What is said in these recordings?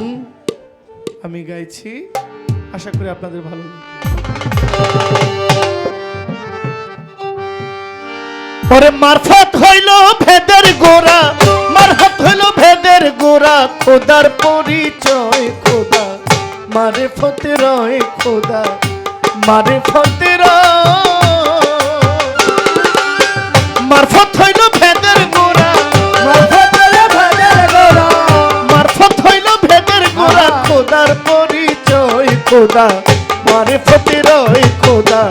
গান আমি গাইছি। আশা করি আপনাদের ভালো পরে মারফত হইল ভেদের গোড়া, মারফত হইল ভেদের গোড়া, খোদার পরিচয় খোদা মারে ফতে রয় খোদা মারে ফতে মারফত খোদা মারে ফতে রয় খোদা।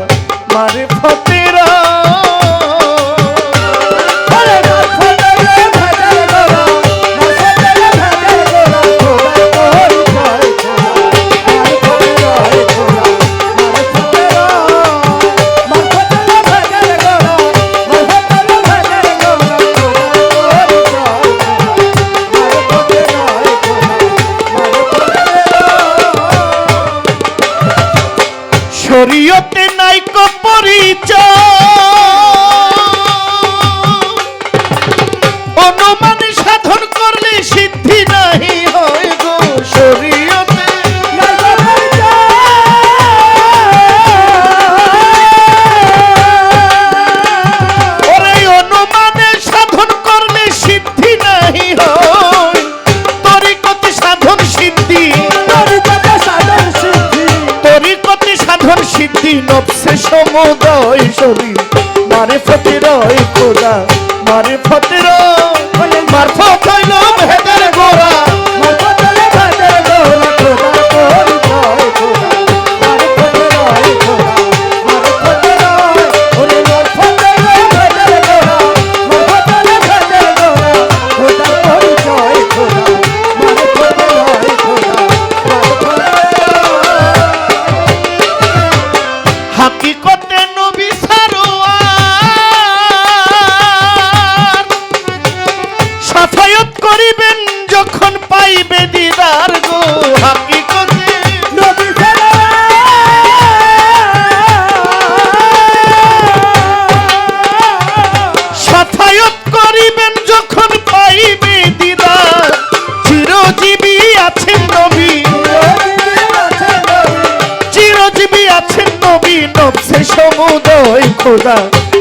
সমুদয় খোদা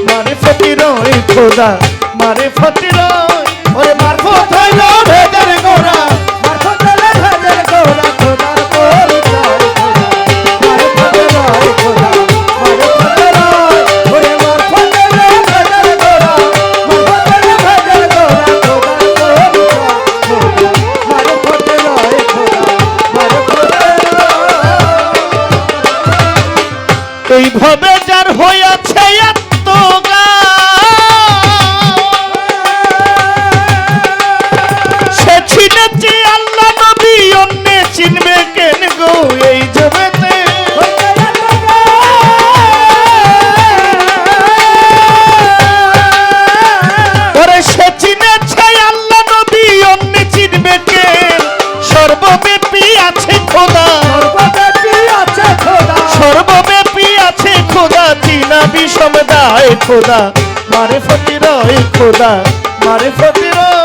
মারে ফতিরয় খোদা মারে ফতিরয় এইভাবে যার হইয়াছে সে বিষম দায় খোদা মারে ফতিরয় খোদা মারে মারফত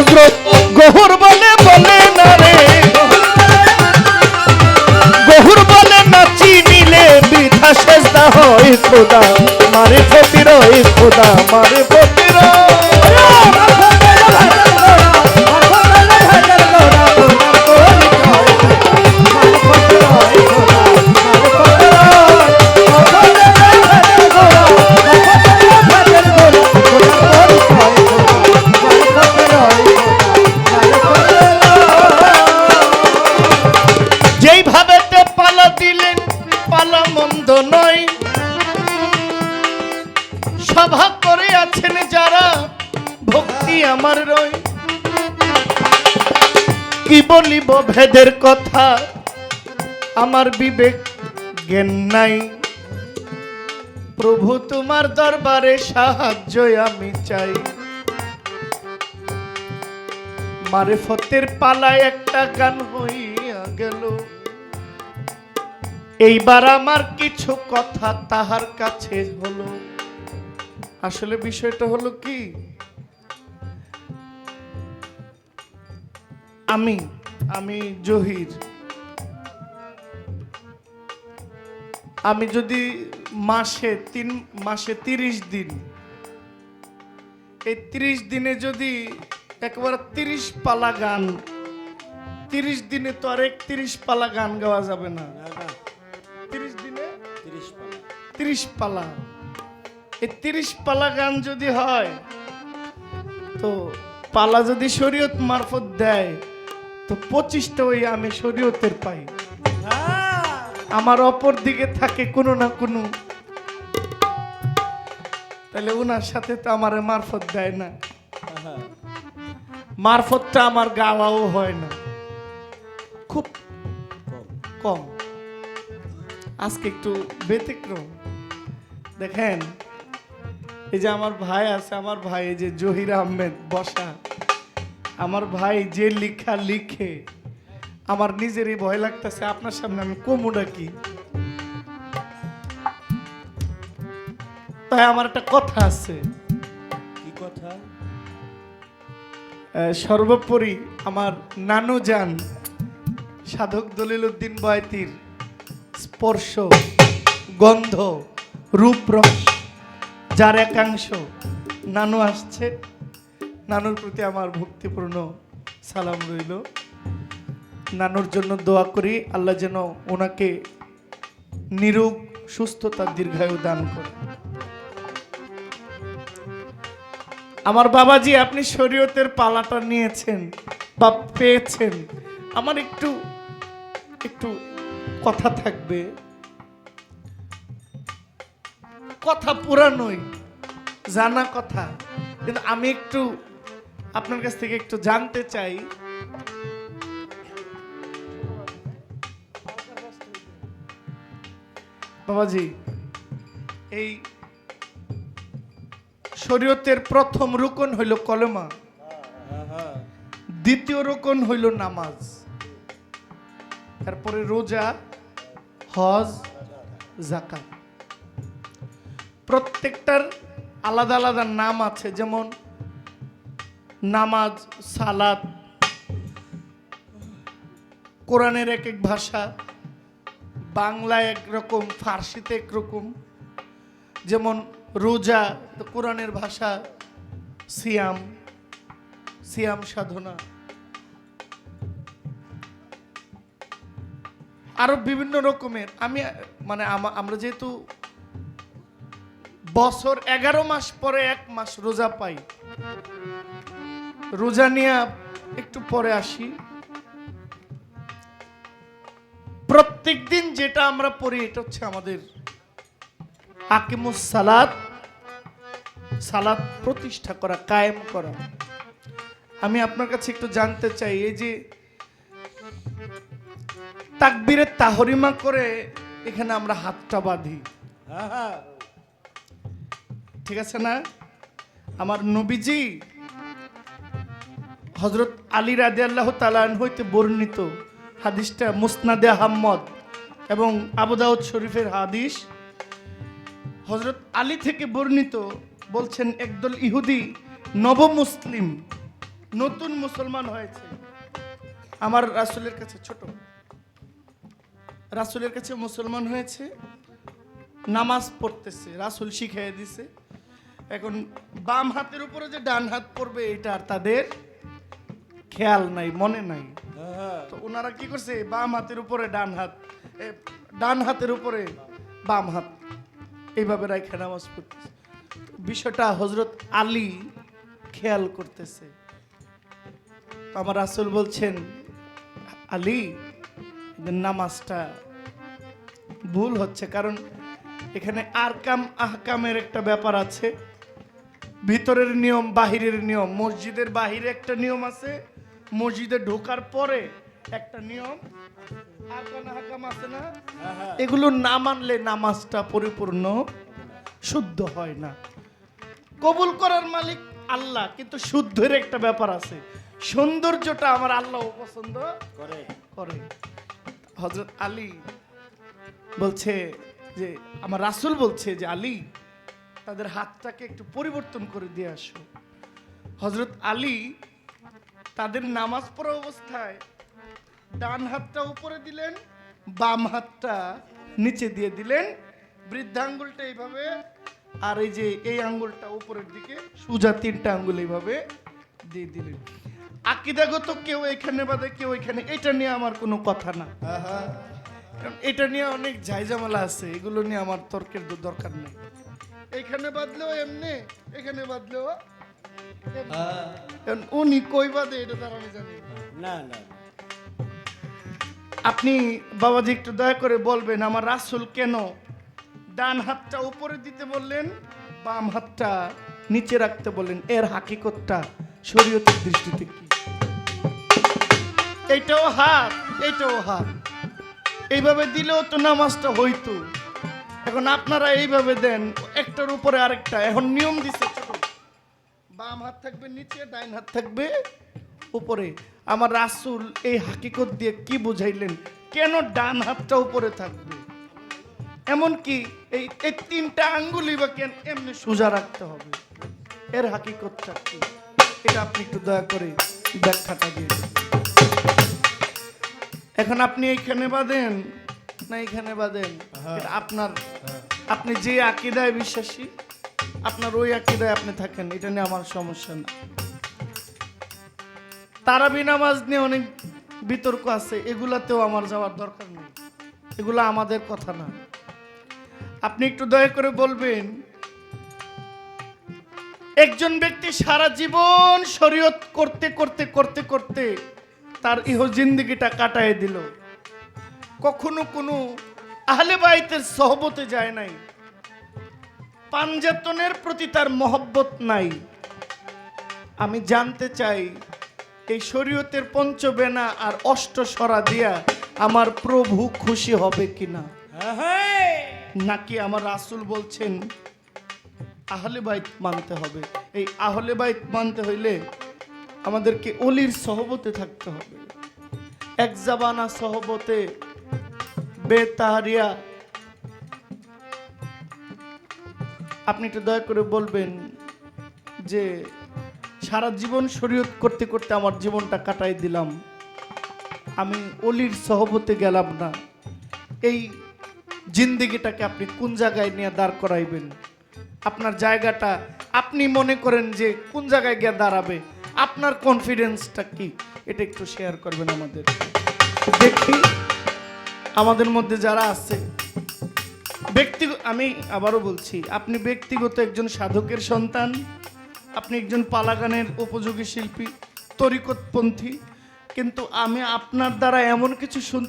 হযরত গহুর বলে বলে না রে। গহুর বলে না চিনিলে বৃথা সেজদা হয় খোদা। মারে ফতির খোদা, মারে ফতির আমার রয় কি বলিব ভেদের কথা? আমার বিবেক জ্ঞান নাই। প্রভু তোমার দরবারে সাহায্য আমি চাই। মারেফতের পালায় একটা গান হইয়া গেল। এইবার আমার কিছু কথা তাহার কাছে হলো। আসলে বিষয়টা হলো কি? আমি আমি জহির। আমি যদি মাসে তিন মাসে তিরিশ দিন এই তিরিশ দিনে যদি একবার তিরিশ পালা গান তিরিশ দিনে তো আর একত্রিশ পালা গান গাওয়া যাবে না। তিরিশ দিনে? তিরিশ পালা। এই তিরিশ পালা গান যদি হয় তো পালা যদি শরীয়ত মারফত দেয় তো পঁচিশটা ওই আমি শরীয়তের পাই। আমার অপর দিকে থাকে কোনো না কোনো। তাহলে ওনার সাথে তো আমার মারফত দেয় না। মারফতটা আমার গাওয়াও হয় না। খুব কম। আজকে একটু ব্যতিক্রম। দেখেন এই যে আমার ভাই আছে আমার ভাই এই যে জহির আহমেদ বসা। আমার ভাই যে লিখা লিখে আমার নিজেরই ভয় লাগতেছে আপনার সামনে আমি কমুটা কি? তাই আমার একটা কথা আছে। কি কথা? সর্বোপরি আমার নানু যান সাধক দলিল উদ্দিন বয়তির স্পর্শ গন্ধ রূপ রস যার একাংশ নানু আসছে। নানুর প্রতি আমার ভক্তিপূর্ণ সালাম রইল। নানুর জন্য দোয়া করি, আল্লাহ যেন ওনাকে নিরোগ, সুস্থতা, দীর্ঘায়ু দান করে আমার বাবাজি, আপনি শরীয়তের পালাটা নিয়েছেন বা পেয়েছেন। আমার একটু একটু কথা থাকবে। কথা পুরানোই, জানা কথা। কিন্তু আমি একটু আপনার কাছ থেকে একটু জানতে চাই। বাবাজি, এই শরীয়তের প্রথম রুকন হইল কলেমা, দ্বিতীয় রুকন হইল নামাজ, তারপরে রোজা, হজ জাকাত প্রত্যেকটার আলাদা আলাদা নাম আছে, যেমন নামাজ সালাদ কোরআনের এক এক ভাষা বাংলায় একরকম ফার্সিতে একরকম যেমন রোজা, তো কোরআনের ভাষা সিয়াম সিয়াম সাধনা। আরও বিভিন্ন রকমের, আমি মানে আমা- আমরা যেহেতু বছর এগারো মাস পরে এক মাস রোজা পাই রোজা নিয়ে একটু পরে আসি। প্রত্যেক দিন যেটা আমরা পড়ি এটা হচ্ছে আমাদের আকিমুস সালাত সালাত প্রতিষ্ঠা করা কায়েম করা। আমি আপনার কাছে একটু জানতে চাই এই যে তাকবীরের তাহরিমা করে এখানে আমরা হাতটা বাঁধি। ঠিক আছে না? আমার নবীজি হজরত আলী রাজি আল্লাহ তালান হইতে বর্ণিত হাদিসটা মুসনাদে আহম্মদ এবং আবুদাউদ শরীফের হাদিস। হজরত আলী থেকে বর্ণিত বলছেন, একদল ইহুদি নব মুসলিম নতুন মুসলমান হয়েছে। আমার রাসূলের কাছে ছোট। রাসূলের কাছে মুসলমান হয়েছে, নামাজ পড়তেছে, রাসুল শিখিয়ে দিছে। এখন বাম হাতের উপরে যে ডান হাত পড়বে, এটা আর তাদের খেয়াল নাই মনে নাই। তো ওনারা কি করছে? বাম হাতের উপরে ডান হাত। ডান হাতের উপরে বাম হাত। এইভাবে রাখে নামাজ পড়তেছে। বিষয়টা হজরত আলী খেয়াল করতেছে। আমার রাসূল বলছেন আলী নামাজটা ভুল হচ্ছে কারণ এখানে আরকাম আহকামের একটা ব্যাপার আছে। ভিতরের নিয়ম বাহিরের নিয়ম। মসজিদের বাহিরে একটা নিয়ম আছে মসজিদে ঢোকার পরে একটা নিয়ম আহকাম আছে না? এগুলো না মানলে নামাজটা পরিপূর্ণ শুদ্ধ হয় না। কবুল করার মালিক আল্লাহ কিন্তু শুদ্ধের একটা ব্যাপার আছে। সৌন্দর্যটা আমার আল্লাহ পছন্দ করে। করে। হজরত আলী বলছে যে আমার রাসূল বলছে যে আলী তাদের হাতটাকে একটু পরিবর্তন করে দিয়ে আসো। হজরত আলী তাদের নামাজ পড়া অবস্থায় ডান হাতটা উপরে দিলেন বাম হাতটা নিচে দিয়ে দিলেন। বৃদ্ধাঙ্গুলটা এইভাবে আর এই যে এই আঙ্গুলটা উপরের দিকে সুজা তিনটা আঙ্গুল এইভাবে দিয়ে দিলেন। আকিদাগত কেউ এখানে বাদে কেউ এখানে। এটা নিয়ে আমার কোনো কথা না। কারণ এটা নিয়ে অনেক ঝাইঝামেলা আছে এগুলো নিয়ে আমার তর্কের দরকার নেই। এখানে বাদলেও এমনি এখানে বাদলেও উনি কই বাদে এটা তার আমি জানি না। না আপনি বাবাজি একটু দয়া করে বলবেন আমার রাসুল কেন ডান হাতটা উপরে দিতে বললেন বাম হাতটা নিচে রাখতে বললেন? এর হাকিকতটা শরীয়তের দৃষ্টিতে কি? এইটাও হাত এইটাও হাত। এইভাবে দিলেও তো নামাজটা হইতো। এখন আপনারা এইভাবে দেন একটার উপরে আরেকটা। এখন নিয়ম দিছে ছোট বাম হাত থাকবে নিচে ডাইন হাত থাকবে উপরে। আমার রাসূল এই হাকিকত দিয়ে কি বুঝাইলেন? কেন ডান হাতটা উপরে থাকবে? এমন কি এই এই তিনটা আঙ্গুলি বা কেন এমনি সোজা রাখতে হবে? এর হাকিকতটা কি? এটা আপনি একটু দয়া করে ব্যাখ্যাটা দিয়ে এখন আপনি এইখানে বাঁধেন না এইখানে বাঁধেন? হ্যাঁ। আপনার হ্যাঁ। আপনি যে আকিদায় বিশ্বাসী আপনার ওই আকিদায় আপনি থাকেন, এটা নিয়ে আমার সমস্যা না। তারাবি নামাজ নিয়ে অনেক বিতর্ক আছে, এগুলাতেও আমার যাওয়ার দরকার নেই। এগুলো আমাদের কথা না। আপনি একটু দয়া করে বলবেন, একজন ব্যক্তি সারা জীবন শরীয়ত করতে করতে করতে করতে তার ইহ জিন্দিগিটা কাটায় দিল। কখনো কোনো আহলে বাইতের সহবতে যায় নাই। পাঞ্জাতনের প্রতি তার মহব্বত নাই। আমি জানতে চাই এই শরীয়তের পঞ্চবেনা আর অষ্ট সরা দিয়া আমার প্রভু খুশি হবে কিনা? হ্যাঁ হ্যাঁ। নাকি আমার রাসূল বলছেন আহলে বাইত মানতে হবে। এই আহলে বাইত মানতে হইলে আমাদেরকে অলির সহবতে থাকতে হবে। এক জাবানা সহবতে বেতাহারিয়া আপনি একটু দয়া করে বলবেন যে সারা জীবন শরীয়ত করতে করতে আমার জীবনটা কাটাই দিলাম। আমি অলির সহবতে গেলাম না। এই জিন্দিগিটাকে আপনি কোন জায়গায় নিয়ে দাঁড় করাইবেন? আপনার জায়গাটা আপনি মনে করেন যে কোন জায়গায় গিয়ে দাঁড়াবে? আপনার কনফিডেন্সটা কি? এটা একটু শেয়ার করবেন আমাদের। দেখি, আমাদের মধ্যে যারা আছে ব্যক্তি, আমি আবারও বলছি, আপনি ব্যক্তিগত একজন সাধকের সন্তান, আপনি একজন পালাগানের উপযোগী শিল্পী তরিকতপন্থী কিন্তু আমি আপনার দ্বারা এমন কিছু শুন